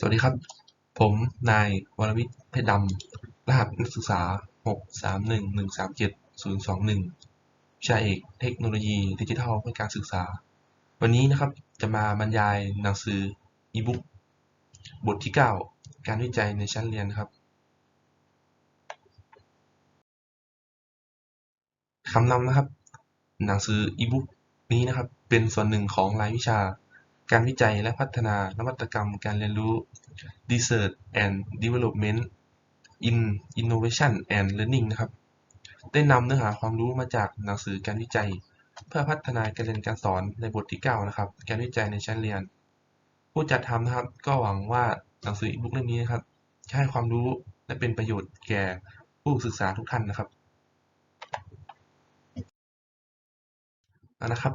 สวัสดีครับ ผมนายวรวิทย์เพชรดำ รหัสนักศึกษา 631137021 วิชาเอกเทคโนโลยีดิจิทัลเพื่อการศึกษา วันนี้นะครับจะมาบรรยายหนังสืออีบุ๊กบทที่ 9 การวิจัยในชั้นเรียนครับคำนำนะครับ หนังสืออีบุ๊กนี้นะครับ เป็นส่วนหนึ่งของรายวิชา การวิจัยและพัฒนานวัตกรรมการเรียนรู้ Research and Development in Innovation and Learning นะครับ ได้นำเนื้อหาความรู้มาจากหนังสือการวิจัย เพื่อพัฒนาการเรียนการสอนในบทที่ 9 นะครับ การวิจัยในชั้นเรียน ผู้จัดทำนะครับ ก็หวังว่าหนังสืออีบุ๊กเล่มนี้นะครับจะให้ความรู้และเป็นประโยชน์แก่ผู้ศึกษาทุกท่านนะครับเอานะครับ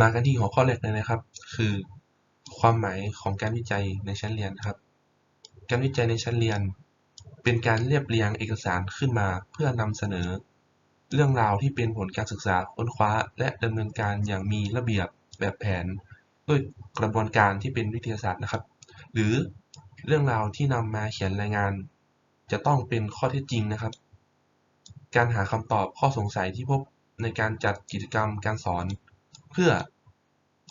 มากันที่หัวข้อแรกเลยนะครับ คือ ความหมายของการวิจัยในชั้นเรียนครับ การวิจัยในชั้นเรียน เป็นการเรียบเรียงเอกสารขึ้นมาเพื่อนำเสนอ เรื่องราวที่เป็นผลการศึกษาค้นคว้า และดำเนินการอย่างมีระเบียบแบบแผน ด้วยกระบวนการที่เป็นวิทยาศาสตร์นะครับ หรือเรื่องราวที่นำมาเขียนรายงาน จะต้องเป็นข้อเท็จจริงนะครับ การหาคำตอบข้อสงสัยที่พบในการจัดกิจกรรมการสอน เพื่อ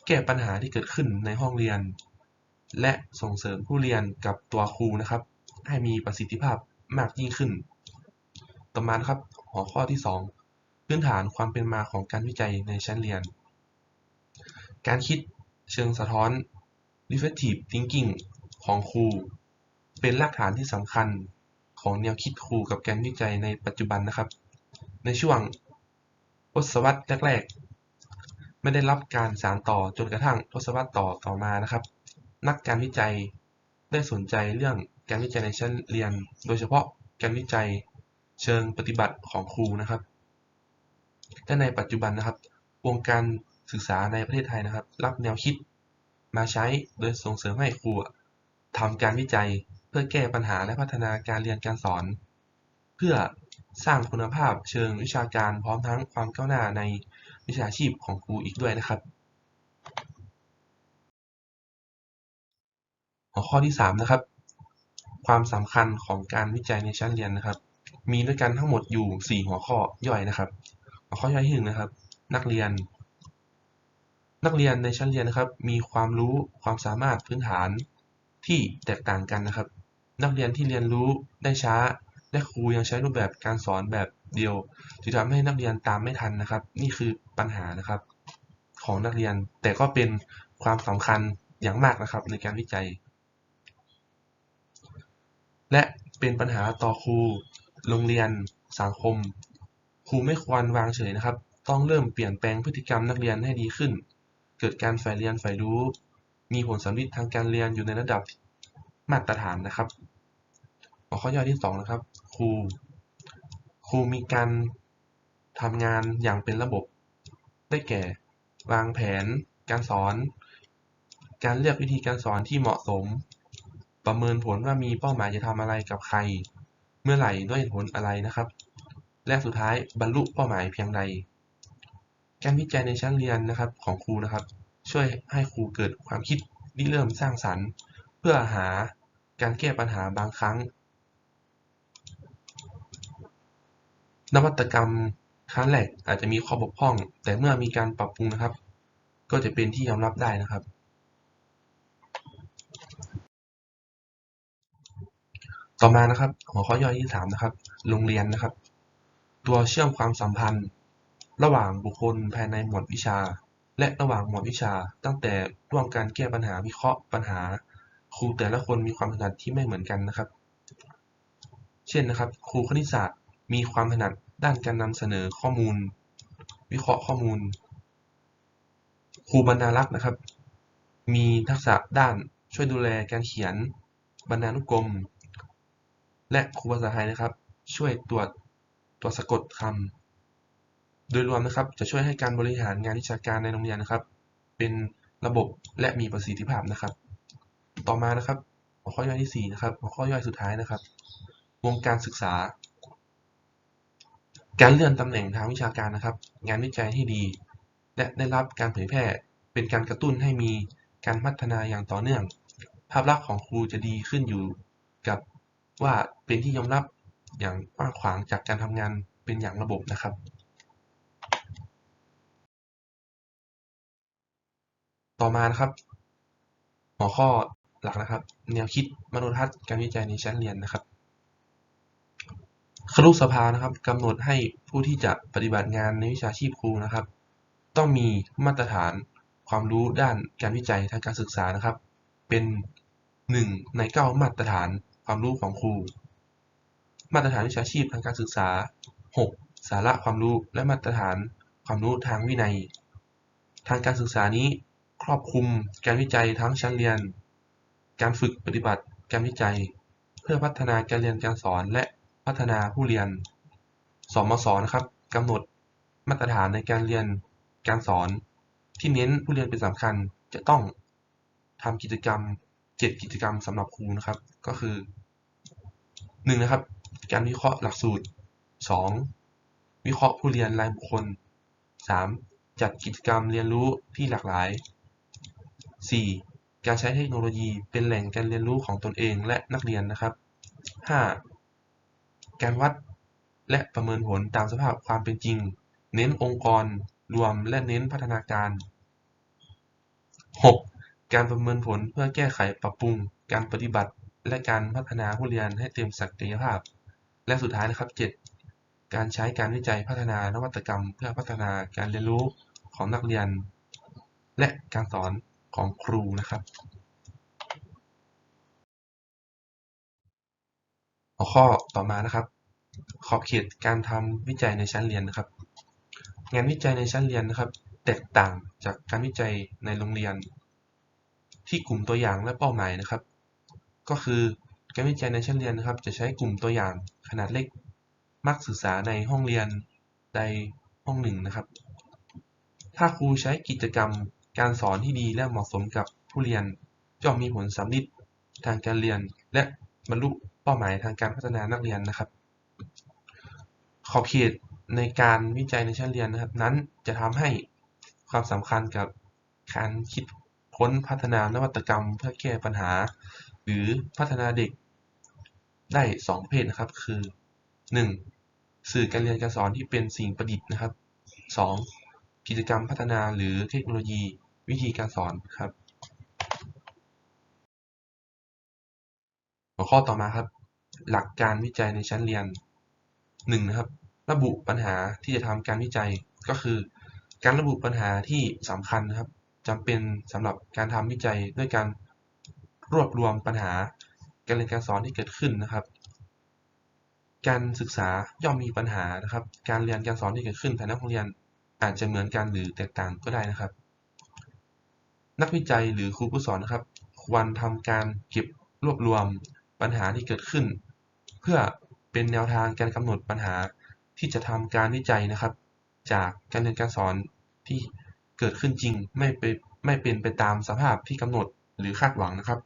แก้ปัญหาที่เกิดขึ้นในห้องเรียน และส่งเสริมผู้เรียนกับตัวครูนะครับ ให้มีประสิทธิภาพมากยิ่งขึ้น ต่อมาครับหัวข้อที่ 2 พื้นฐานความเป็นมาของการวิจัยในชั้นเรียน การคิดเชิงสะท้อน reflective thinking ของครู เป็นรากฐานที่สำคัญของแนวคิดครูกับการวิจัยในปัจจุบันนะครับ ในช่วงทศวรรษแรก ไม่ได้รับการสานต่อจนกระทั่งทศวรรษต่อต่อมานะครับ นักการวิจัยได้สนใจเรื่องการวิจัยในชั้นเรียน โดยเฉพาะการวิจัยเชิงปฏิบัติของครูนะครับและในปัจจุบันนะครับ วงการศึกษาในประเทศไทยนะครับ รับแนวคิดมาใช้โดยส่งเสริมให้ครูทำการวิจัยเพื่อแก้ปัญหาและพัฒนาการเรียนการสอน เพื่อสร้างคุณภาพเชิงวิชาการพร้อมทั้งความก้าวหน้าใน วิชาชีพของครูอีกด้วยนะครับ หัวข้อที่3นะครับ ความสำคัญของการวิจัยในชั้นเรียนนะครับ มีด้วยกันทั้งหมดอยู่ 4 หัวข้อย่อยนะครับ หัวข้อย่อยที่หนึ่งนะครับ นักเรียน นักเรียนในชั้นเรียนนะครับ มีความรู้ความสามารถพื้นฐานที่แตกต่างกันนะครับ นักเรียนที่เรียนรู้ได้ช้าและครูยังใช้รูปแบบการสอนแบบเดียวจึงทำให้นักเรียนตามไม่ทันนะครับ นี่คือ ปัญหานะครับ ของนักเรียน แต่ก็เป็นความสำคัญอย่างมากนะครับ ในการวิจัย และเป็นปัญหาต่อครูโรงเรียนสังคม ครูไม่ควรวางเฉยนะครับ ต้องเริ่มเปลี่ยนแปลงพฤติกรรมนักเรียนให้ดีขึ้น เกิดการใฝ่เรียนใฝ่รู้ มีผลสำลิดทางการเรียนอยู่ในระดับมาตรฐานนะครับหัวข้อย่อที่2นะครับ ครู ครูมีการทำงานอย่างเป็นระบบ ได้แก่ วางแผน การสอน การเลือกวิธีการสอนที่เหมาะสม ประเมินผลว่ามีเป้าหมายจะทำอะไรกับใคร เมื่อไหร่ด้วยเหตุผลอะไรนะครับ และสุดท้ายบรรลุเป้าหมายเพียงใด การวิจัยในชั้นเรียนนะครับของครูนะครับ ช่วยให้ครูเกิดความคิดริเริ่มสร้างสรรค์ เพื่อหาการแก้ปัญหาบางครั้ง นวัตกรรม ครั้งแรกอาจจะมีข้อบกพร่อง แต่เมื่อมีการปรับปรุงนะครับ ก็จะเป็นที่ยอมรับได้นะครับ ต่อมานะครับ หัวข้อย่อยที่3นะครับ โรงเรียนนะครับ ตัวเชื่อมความสัมพันธ์ ระหว่างบุคคลภายในหมวดวิชา และระหว่างหมวดวิชา ตั้งแต่ร่วมการแก้ปัญหาวิเคราะห์ปัญหา ครูแต่ละคนมีความถนัดที่ไม่เหมือนกันนะครับ เช่นนะครับ ครูคณิตศาสตร์มีความถนัด ด้านการนำเสนอข้อมูล วิเคราะห์ข้อมูล ครูบรรณารักษ์นะครับ มีทักษะด้านช่วยดูแลการเขียนบรรณานุกรม และครูภาษาไทยนะครับ ช่วยตรวจตรวจสะกดคำโดยรวมนะครับจะช่วยให้การบริหารงานวิชาการในโรงเรียนนะครับ เป็นระบบและมีประสิทธิภาพนะครับ ต่อมานะครับหัวข้อย่อยที่4นะครับหัวข้อย่อยสุดท้ายนะครับ วงการศึกษา การเลื่อนตำแหน่งทางวิชาการนะครับ งานวิจัยที่ดี และได้รับการเผยแพร่เป็นการกระตุ้นให้มีการพัฒนาอย่างต่อเนื่อง ภาพลักษณ์ของครูจะดีขึ้นอยู่กับว่าเป็นที่ยอมรับอย่างกว้างขวางจากการทำงานเป็นอย่างระบบนะครับ ต่อมานะครับ หัวข้อหลักนะครับ แนวคิดมโนทัศน์การวิจัยในชั้นเรียนนะครับ ครุสภานะครับกำหนดให้ผู้ที่จะปฏิบัติงานในวิชาชีพครูนะครับ ต้องมีมาตรฐานความรู้ด้านการวิจัยทางการศึกษานะครับ เป็นหนึ่งในเก้ามาตรฐานความรู้ของครู มาตรฐานวิชาชีพทางการศึกษา 6. สาระความรู้และมาตรฐานความรู้ทางวินัย ทางการศึกษานี้ครอบคลุมการวิจัยทั้งชั้นเรียน การฝึกปฏิบัติการวิจัย เพื่อพัฒนาการเรียนการสอนและ พัฒนาผู้เรียน สมศนะครับกำหนดมาตรฐานในการเรียนการสอน ที่เน้นผู้เรียนเป็นสำคัญจะต้องทำกิจกรรม 7 กิจกรรมสำหรับครูนะครับ ก็คือ 1. นะครับ การวิเคราะห์หลักสูตร 2. วิเคราะห์ผู้เรียนรายบุคคล 3. จัดกิจกรรมเรียนรู้ที่หลากหลาย 4. การใช้เทคโนโลยีเป็นแหล่งการเรียนรู้ของตนเองและนักเรียนนะครับ 5. การวัด และประเมินผลตามสภาพความเป็นจริง เน้นองค์กรรวมและเน้นพัฒนาการ 6. การประเมินผลเพื่อแก้ไขปรับปรุง การปฏิบัติ และการพัฒนาผู้เรียนให้เต็มศักยภาพ และสุดท้ายนะครับ 7. การใช้การวิจัยพัฒนานวัตกรรม เพื่อพัฒนาการเรียนรู้ของนักเรียน และการสอนของครูนะครับ หัวข้อต่อมานะครับ ขอบเขตการทำวิจัยในชั้นเรียนนะครับ งานวิจัยในชั้นเรียนนะครับ แตกต่างจากการวิจัยในโรงเรียน ที่กลุ่มตัวอย่างและเป้าหมายนะครับ ก็คือการวิจัยในชั้นเรียนนะครับ จะใช้กลุ่มตัวอย่างขนาดเล็ก มักศึกษาในห้องเรียนใดห้องหนึ่งนะครับ ถ้าครูใช้กิจกรรมการสอนที่ดีและเหมาะสมกับผู้เรียนย่อมมีผลสำลิดทางการเรียนและบรรลุ เป้าหมายทางการพัฒนานักเรียนนะครับ ขอบเขตในการวิจัยในชั้นเรียนนะครับ นั้นจะทำให้ความสำคัญกับการคิดค้นพัฒนานวัตกรรมเพื่อแก้ปัญหา หรือพัฒนาเด็กได้ 2เภทนะครับ คือ 1. สื่อการเรียนการสอนที่เป็นสิ่งประดิษฐ์นะครับ 2. กิจกรรมพัฒนาหรือเทคโนโลยีวิธีการสอนครับ หัวข้อต่อมาครับ หลักการวิจัยในชั้นเรียน 1. นะครับ ระบุปัญหาที่จะทำการวิจัยก็คือ การระบุปัญหาที่สำคัญนะครับจำเป็นสำหรับการทำวิจัยด้วยการรวบรวมปัญหา การเรียนการสอนที่เกิดขึ้นนะครับ การศึกษาย่อมมีปัญหานะครับ การเรียนการสอนที่เกิดขึ้นภายในห้องเรียนอาจจะเหมือนกันหรือแตกต่างก็ได้นะครับ นักวิจัยหรือครูผู้สอนนะครับควรทำการเก็บรวบรวม ปัญหาที่เกิดขึ้น เพื่อเป็นแนวทางการกำหนดปัญหาที่จะทำการวิจัยนะครับ จากการเรียนการสอนที่เกิดขึ้นจริงไม่ไปไม่เป็นไปตามสภาพที่กำหนดหรือคาดหวังนะครับ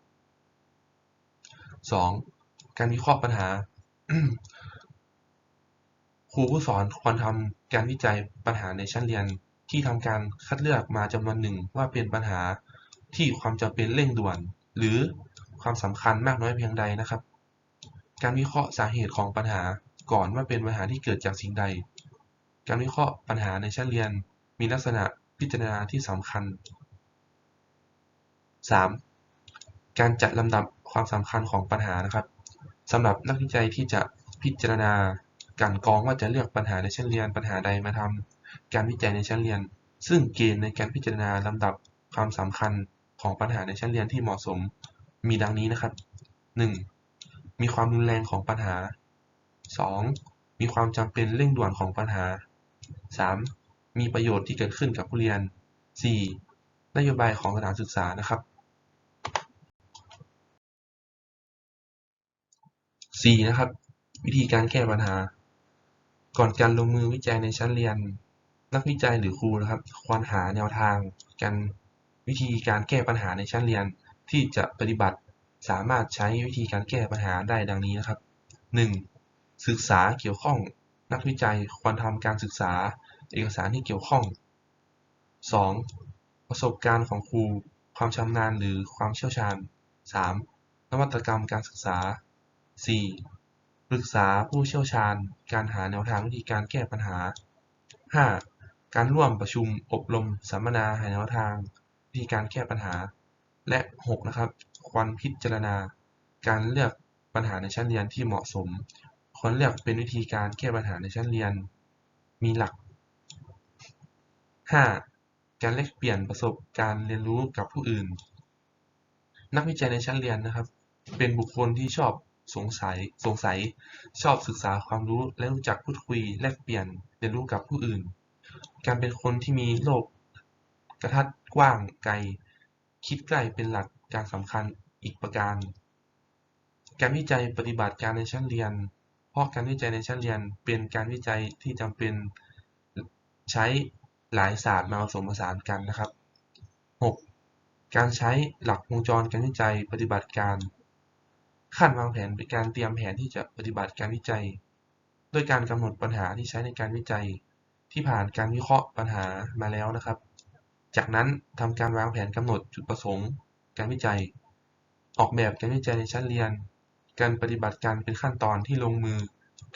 2. การวิเคราะห์ปัญหา ครูผู้สอนควรทำการวิจัยปัญหาในชั้นเรียนที่ทำการคัดเลือกมาจำนวนหนึ่งว่าเป็นปัญหาที่ความจำเป็นเร่งด่วน หรือ ความสำคัญมากน้อยเพียงใดนะครับ การวิเคราะห์สาเหตุของปัญหาก่อนว่าเป็นปัญหาที่เกิดจากสิ่งใด การวิเคราะห์ปัญหาในชั้นเรียน มีลักษณะพิจารณาที่สำคัญ 3. การจัดลำดับความสำคัญของปัญหานะครับสำหรับนักวิจัยที่จะพิจารณาการกองว่าจะเลือกปัญหาในชั้นเรียนปัญหาใดมาทำการวิจัยในชั้นเรียน ซึ่งเกณฑ์ในการพิจารณาลำดับความสำคัญของปัญหาในชั้นเรียนที่เหมาะสม มีดังนี้นะครับ 1. มีความรุนแรงของปัญหา 2. มีความจำเป็นเร่งด่วนของปัญหา 3. มีประโยชน์ที่เกิดขึ้นกับผู้เรียน 4. นโยบายของสถานศึกษานะครับ 4. นะครับ วิธีการแก้ปัญหา ก่อนการลงมือวิจัยในชั้นเรียน นักวิจัยหรือครูนะครับ ควรหาแนวทางการวิธีการแก้ปัญหาในชั้นเรียน ที่จะปฏิบัติสามารถใช้วิธีการแก้ปัญหาได้ดังนี้นะครับ 1. ศึกษาเกี่ยวข้องนักวิจัยควรทำการศึกษาเอกสารที่เกี่ยวข้อง 2. ประสบการณ์ของครู ความชำนาญหรือความเชี่ยวชาญ 3. นวัตกรรมการศึกษา 4. ปรึกษาผู้เชี่ยวชาญ การหาแนวทางวิธีการแก้ปัญหา 5. การร่วมประชุมอบรมสัมมนาหาแนวทาง วิธีการแก้ปัญหา และ 6. นะครับควรพิจารณา การเลือกปัญหาในชั้นเรียนที่เหมาะสม ควรเลือกเป็นวิธีการแก้ปัญหาในชั้นเรียน มีหลัก 5. การแลกเปลี่ยนประสบการณ์เรียนรู้กับผู้อื่น นักวิจัยในชั้นเรียนนะครับ เป็นบุคคลที่ชอบสงสัยสงสัย ชอบศึกษาความรู้และรู้จักพูดคุยแลกเปลี่ยนเรียนรู้กับผู้อื่น การเป็นคนที่มีโลกกระทัดกว้างไกล คิดไกลเป็นหลักการสำคัญอีกประการ การวิจัยปฏิบัติการในชั้นเรียน เพราะการวิจัยในชั้นเรียนเป็นการวิจัยที่จำเป็นใช้หลายศาสตร์มาผสมผสานกันนะครับ 6. การใช้หลักวงจรการวิจัยปฏิบัติการขั้นวางแผนเป็นการเตรียมแผนที่จะปฏิบัติการวิจัย โดยการกำหนดปัญหาที่ใช้ในการวิจัย ที่ผ่านการวิเคราะห์ปัญหามาแล้วนะครับ จากนั้นทำการวางแผนกำหนดจุดประสงค์ การวิจัย ออกแบบการวิจัยในชั้นเรียน การปฏิบัติการเป็นขั้นตอนที่ลงมือ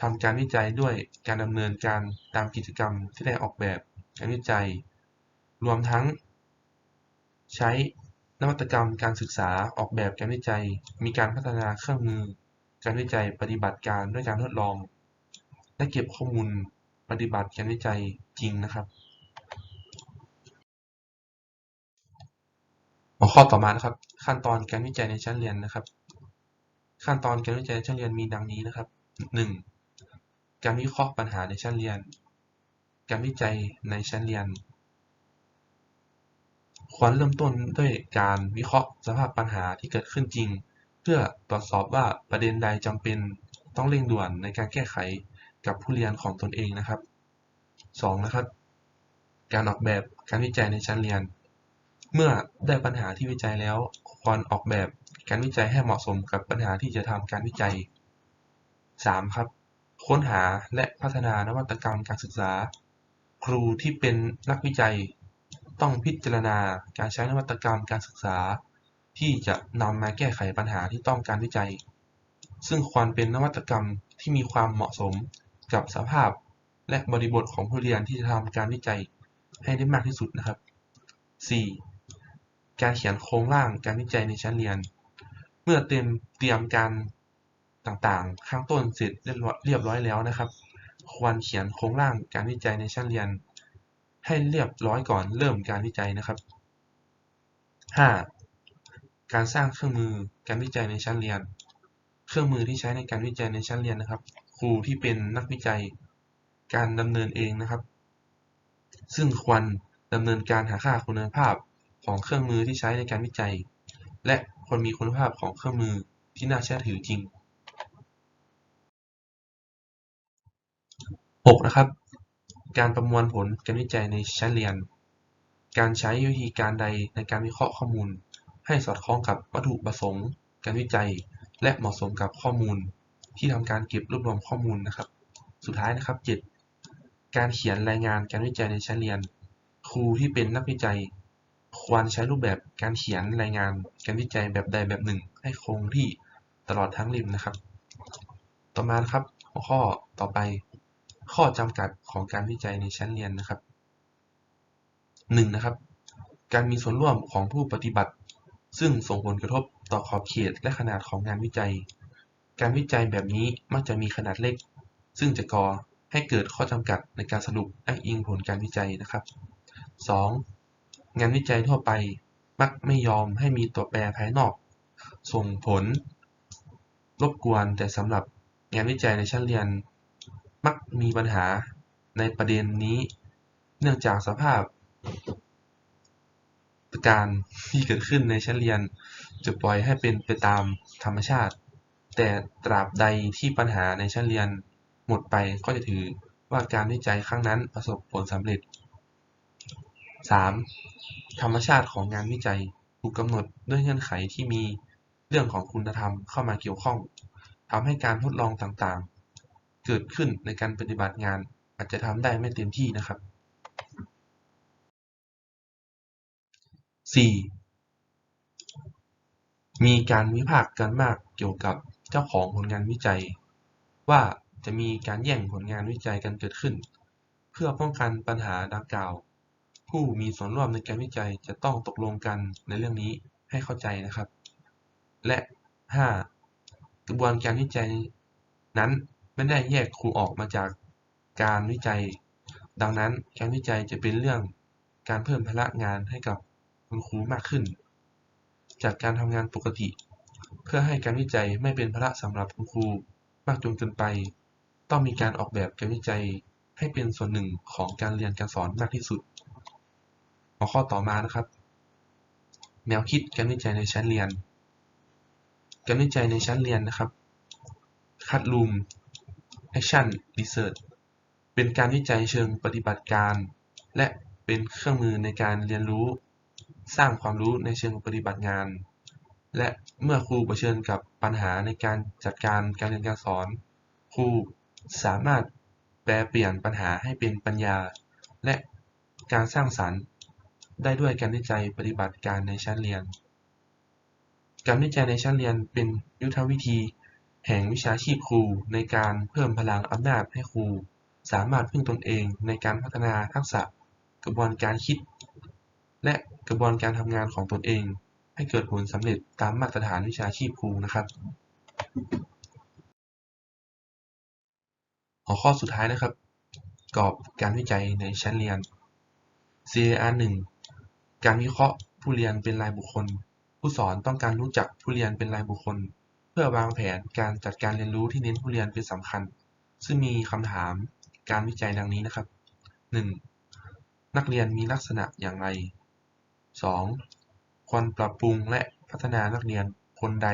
ทำการวิจัยด้วยการดำเนินการตามกิจกรรมที่ได้ออกแบบการวิจัย รวมทั้ง ใช้นวัตกรรมการศึกษาออกแบบการวิจัย มีการพัฒนาเครื่องมือ การวิจัยปฏิบัติการด้วยการทดลอง และเก็บข้อมูลปฏิบัติการวิจัยจริงนะครับ หัวข้อต่อมานะครับ ขั้นตอนการวิจัยในชั้นเรียนนะครับ ขั้นตอนการวิจัยในชั้นเรียนมีดังนี้นะครับ 1. การวิเคราะห์ปัญหาในชั้นเรียน การวิจัยในชั้นเรียน ควรเริ่มต้นด้วยการวิเคราะห์สภาพปัญหาที่เกิดขึ้นจริง เพื่อตรวจสอบว่าประเด็นใดจำเป็นต้องเร่งด่วนในการแก้ไขกับผู้เรียนของตนเองนะครับ 2. นะครับ การออกแบบการวิจัยในชั้นเรียน เมื่อได้ปัญหาที่วิจัยแล้ว ควรออกแบบการวิจัยให้เหมาะสมกับปัญหาที่จะทำการวิจัย 3. ครับ ค้นหาและพัฒนานวัตกรรมการศึกษา ครูที่เป็นนักวิจัย ต้องพิจารณาการใช้นวัตกรรมการศึกษา ที่จะนำมาแก้ไขปัญหาที่ต้องการวิจัย ซึ่งควรเป็นนวัตกรรมที่มีความเหมาะสมกับสภาพ และบริบทของผู้เรียนที่จะทำการวิจัยให้ได้มากที่สุดนะครับ 4. การเขียนโครงร่างการวิจัยในชั้นเรียน เมื่อเตรียมเตรียมการต่างๆ ข้างต้นเสร็จเรียบร้อยแล้วนะครับ ควรเขียนโครงร่างการวิจัยในชั้นเรียน ให้เรียบร้อยก่อนเริ่มการวิจัยนะครับ 5. การสร้างเครื่องมือการวิจัยในชั้นเรียน เครื่องมือที่ใช้ในการวิจัยในชั้นเรียนนะครับ ครูที่เป็นนักวิจัยการดำเนินเองนะครับ ซึ่งควรดำเนินการหาค่าคุณภาพ ของเครื่องมือที่ใช้ในการวิจัย และควรมีคุณภาพของเครื่องมือที่น่าเชื่อถือจริง 6. นะครับ การประมวลผลการวิจัยในชั้นเรียน การใช้วิธีการใดในการวิเคราะห์ข้อมูล ให้สอดคล้องกับวัตถุประสงค์ การวิจัย และเหมาะสมกับข้อมูล ที่ทำการเก็บรวบรวมข้อมูลนะครับ สุดท้ายนะครับ 7. การเขียนรายงานการวิจัยในชั้นเรียน ครูที่เป็นนักวิจัย ควรใช้รูปแบบการเขียนรายงานการวิจัยแบบใดแบบหนึ่งให้คงที่ตลอดทั้งริมนะครับ ต่อมานะครับ หัวข้อต่อไป ข้อจำกัดของการวิจัยในชั้นเรียนนะครับ 1. นะครับ การมีส่วนร่วมของผู้ปฏิบัติ ซึ่งส่งผลกระทบต่อขอบเขตและขนาดของงานวิจัย การวิจัยแบบนี้มักจะมีขนาดเล็ก ซึ่งจะก่อให้เกิดข้อจำกัดในการสรุปอ้างอิงผลการวิจัยนะครับ 2. งานวิจัยทั่วไปมักไม่ยอมให้มีตัวแปรภายนอก ส่งผล รบกวนแต่สำหรับงานวิจัยในชั้นเรียน มักมีปัญหาในประเด็นนี้ เนื่องจากสภาพการที่เกิดขึ้นในชั้นเรียน จะปล่อยให้เป็นไปตามธรรมชาติ แต่ตราบใดที่ปัญหาในชั้นเรียนหมดไปก็จะถือว่าการวิจัยครั้งนั้นประสบผลสำเร็จ 3. ธรรมชาติของงานวิจัยถูกกำหนดด้วยเงื่อนไขที่มีเรื่องของคุณธรรมเข้ามาเกี่ยวข้องทำให้การทดลองต่างๆ เกิดขึ้นในการปฏิบัติงานอาจจะทำได้ไม่เต็มที่นะครับ 4. มีการวิพากษ์กันมากเกี่ยวกับเจ้าของผลงานวิจัย ว่าจะมีการแย่งผลงานวิจัยกันเกิดขึ้น เพื่อป้องกันปัญหาดังกล่าว ผู้มีส่วนร่วมในการวิจัยจะต้องตกลงกันในเรื่องนี้ให้เข้าใจนะครับ และ 5. กระบวนการวิจัยนั้นไม่ได้แยกครูออกมาจากการวิจัย ดังนั้นการวิจัยจะเป็นเรื่องการเพิ่มภาระงานให้กับคุณครูมากขึ้น จากการทำงานปกติ เพื่อให้การวิจัยไม่เป็นภาระสำหรับคุณครูมากจนเกินไป ต้องมีการออกแบบการวิจัยให้เป็นส่วนหนึ่งของการเรียนการสอนมากที่สุด หัวข้อต่อมานะครับ แนวคิดการวิจัยในชั้นเรียน การวิจัยในชั้นเรียนนะครับคัดลูม Action Research เป็นการวิจัยเชิงปฏิบัติการ และเป็นเครื่องมือในการเรียนรู้ สร้างความรู้ในเชิงปฏิบัติงาน และเมื่อครูเผชิญกับปัญหาในการจัดการการเรียนการสอน ครูสามารถแปลเปลี่ยนปัญหาให้เป็นปัญญา และการสร้างสรรค์ ได้ด้วยการวิจัยปฏิบัติการในชั้นเรียน การวิจัยในชั้นเรียนเป็นยุทธวิธี แห่งวิชาชีพครูในการเพิ่มพลังอำนาจให้ครู สามารถพึ่งตนเองในการพัฒนาทักษะกระบวนการคิด และกระบวนการทำงานของตนเอง ให้เกิดผลสำเร็จตามมาตรฐานวิชาชีพครูนะครับหัวข้อสุดท้ายนะครับ กรอบการวิจัยในชั้นเรียน CAR 1 การวิเคราะห์ผู้เรียนเป็นรายบุคคล ผู้สอนต้องการรู้จักผู้เรียนเป็นรายบุคคล เพื่อวางแผนการจัดการเรียนรู้ที่เน้นผู้เรียนเป็นสำคัญ ซึ่งมีคำถามการวิจัยดังนี้นะครับ 1. นักเรียนมีลักษณะอย่างไร 2. ควรปรับปรุงและพัฒนานักเรียนคนใด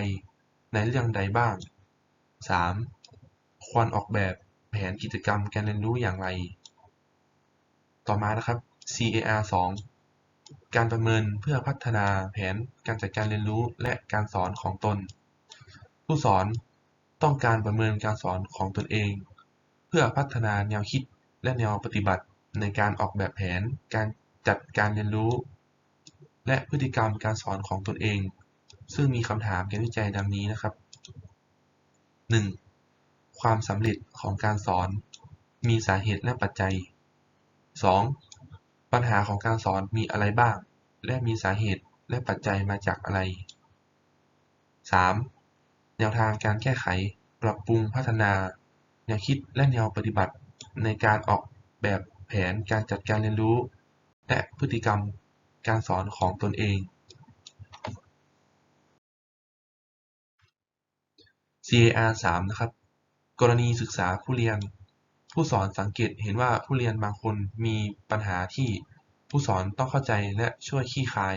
ในเรื่องใดบ้าง 3. ควรออกแบบแผนกิจกรรมการเรียนรู้อย่างไร ต่อมานะครับ CAR 2 การประเมินเพื่อพัฒนาแผนการจัดการเรียนรู้และการสอนของตน ผู้สอนต้องการประเมินการสอนของตนเอง เพื่อพัฒนาแนวคิดและแนวปฏิบัติในการออกแบบแผนการจัดการเรียนรู้ และพฤติกรรมการสอนของตนเอง ซึ่งมีคำถามการวิจัยดังนี้นะครับ 1. ความสำเร็จของการสอนมีสาเหตุและปัจจัย 2. ปัญหาของการสอนมีอะไรบ้าง และมีสาเหตุและปัจจัยมาจากอะไร 3. แนวทางการแก้ไข ปรับปรุงพัฒนา แนวคิดและแนวปฏิบัติ ในการออกแบบแผนการจัดการเรียนรู้ และพฤติกรรมการสอนของตนเอง CAR 3 นะครับ กรณีศึกษาผู้เรียน ผู้สอนสังเกตเห็นว่าผู้เรียนบางคนมีปัญหาที่ผู้สอนต้องเข้าใจและช่วยคลี่คลาย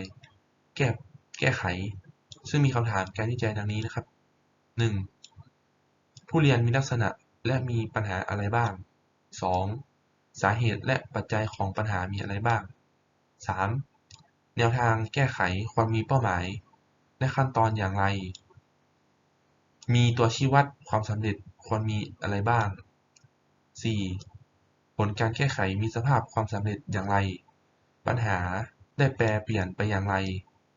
แก้แก้ไข ซึ่งมีคำถามการวิจัยดังนี้นะครับ 1. ผู้เรียนมีลักษณะและมีปัญหาอะไรบ้าง 2. สาเหตุและปัจจัยของปัญหามีอะไรบ้าง 3. แนวทางแก้ไขควรมีเป้าหมาย และขั้นตอนอย่างไร มีตัวชี้วัดความสำเร็จควรมีอะไรบ้าง 4. ผลการแก้ไขมีสภาพความสำเร็จอย่างไร ปัญหาได้แปรเปลี่ยนไปอย่างไร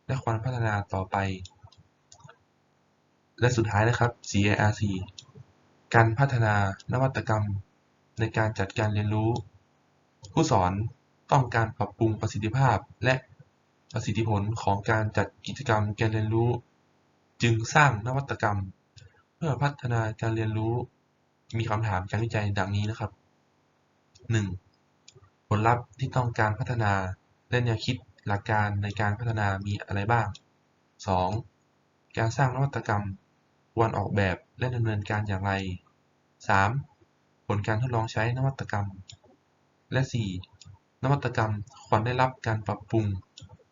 และควรพัฒนาต่อไป และสุดท้ายนะครับ CAR 4การพัฒนานวัตกรรม ในการจัดการเรียนรู้ ผู้สอนต้องการปรับปรุงประสิทธิภาพและประสิทธิผลของการจัดกิจกรรมการเรียนรู้ จึงสร้างนวัตกรรม เพื่อพัฒนาการเรียนรู้ มีคำถามการวิจัยดังนี้นะครับ 1. ผลลัพธ์ที่ต้องการพัฒนาและแนวคิดหลักการในการพัฒนามีอะไรบ้าง 2. การสร้างนวัตกรรมควรออกแบบและดำเนินการอย่างไร 3. ผลการทดลองใช้นวัตกรรม และ 4. นวัตกรรมควรได้รับการปรับปรุง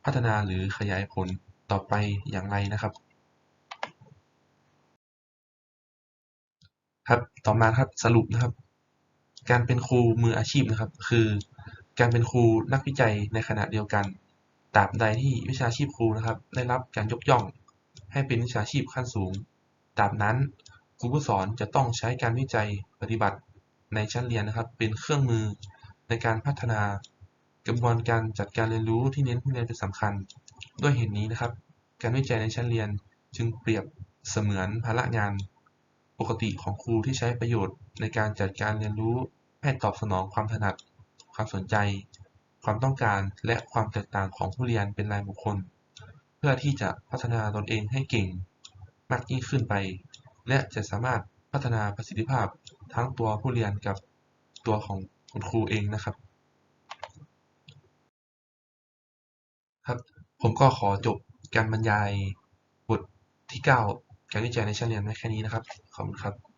พัฒนาหรือขยายผลต่อไปอย่างไรนะครับ ครับต่อมาครับสรุปนะครับ การเป็นครูมืออาชีพนะครับ คือ การเป็นครูนักวิจัยในขณะเดียวกันตราบใดที่วิชาชีพครูนะครับ ได้รับการยกย่อง ให้เป็นวิชาชีพขั้นสูงตราบนั้นครูผู้สอนจะต้องใช้การวิจัยปฏิบัติในชั้นเรียนนะครับ เป็นเครื่องมือในการพัฒนากระบวนการจัดการเรียนรู้ที่เน้นผู้เรียนเป็นสำคัญ ด้วยเหตุนี้นะครับ การวิจัยในชั้นเรียนจึงเปรียบเสมือนภาระงาน ปกติของครูที่ใช้ประโยชน์ในการจัดการเรียนรู้ให้ตอบสนองความถนัด ความสนใจ ความต้องการและความแตกต่างของผู้เรียนเป็นรายบุคคล เพื่อที่จะพัฒนาตนเองให้เก่ง มากยิ่งขึ้นไป และจะสามารถพัฒนาประสิทธิภาพทั้งตัวผู้เรียนกับตัวของคุณครูเองนะครับ ครับ ผมก็ขอจบการบรรยายบทที่ 9 การวิจัยในชั้นเรียนไว้แค่นี้นะครับ ขอบคุณครับ